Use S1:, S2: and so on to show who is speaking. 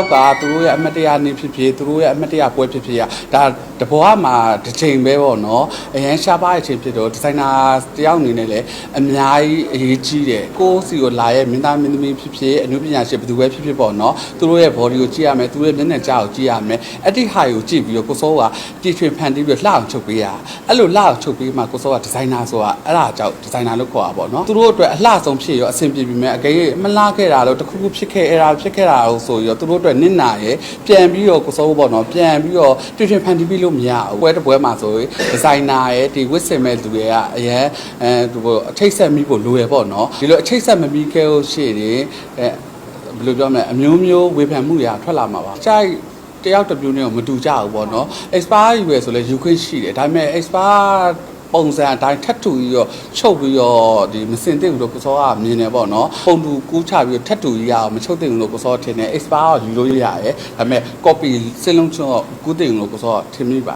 S1: ောက်ကသူတို့ရဲ့အမတ်တရားနေဖြစ်ဖြစ်သူတို့ရဲ့အမတ်တရားပွဲဖြစ်ဖြစ်ရဒါတဘောမှာတစ်ချိန်ပဲပေါ့နော်အရန်ရှားပါတဲ့အချိန်ဖြစ်တော့ဒီဇိုင်နာတယောက်အနေနဲ့လည်းအများကြီးအရေးကြီးတယ်ကိုယ့်စီကိုလာရဲ့မင်းသားမင်းသမီးဖြစ်ဖြစ်အနုပညာရှင်ဘယ်သူပဲဖြစ်ဖြစ်ပေါ့နော်သူတို့ရဲ့ body ကိုကြည့်ရမယ်သူတို့ရဲ့မျက်နှာကြားကိုကြည့်ရမယ်အဲ့ဒီဟာကိုကြည့်ပြီးတော့ကိုစောကတည်ထွင်ဖန်တီးပြီးတော့လှအောင်ချုပ်ပေးရအဲ့လိုလှအောင်ချုပ်ပေးမှကိုစောကဒီဇိုင်နာဆိုတာအဲ့ဒါကြောင့်ဒီဇိုင်နာလို့ခေါ်တာပေါ့နော်သူတို့အတွက်အလှဆုံးဖြစ်ရောအဆင်ပြေပြီမဲ့အကယ်၍မလှခဲ့တာလို့တခုခုဖြစ်ခဲ့အဲ့ဒါဖြစ်ခဲ့တာလို့ဆိုရောသူတို့အတွက်နစ်နာရဲ့ပြန်ပြီးတော့ကိုစောပေါ့နော်ပြန်ပြီးတော့တည်ထွင်ဖန်တီးပြီးလို့မရဘူးပွဲတစ်ပွဲမှာဆိုရင်ဒီဇိုင်နာရဲ့ဒီဝစ်စင်မဲ့သူတွေကအရင်အဲသူအထိတ်ဆက်မိဖို့လိုရပေါ့နော်ဒီလိုအထိတ်ဆက်မပြီးခဲ့လို့ရှိရင်အဲဘယ်လိုပြောမလဲအမျိုးမျိုးဝေဖန်မှုတွေထွက်လာမှာပါ။ကြိုက်တယောက်တစ်မျိုးနဲ့မတူကြဘူးပေါ့နော်။ expire ယူရယ်ဆိုလဲယူခွင့်ရှိတယ်။ဒါပေမဲ့ expire ပုံစံအတိုင်းထပ်တူပြီးတော့ချုပ်ပြီးတော့ဒီမစင်သိဘူးလို့ကိုစောကမြင်တယ်ပေါ့နော်ပုံတူကူးချပြီးတော့ထပ်တူကြီးရအောင်မချုပ်သိဘူးလို့ကိုစောထင်တယ် expire ကိုယူလို့ရတယ်ဒါပေမဲ့ copy စင်းလုံးချောကူးသိဘူးလို့ကိုစောထင်မိပါ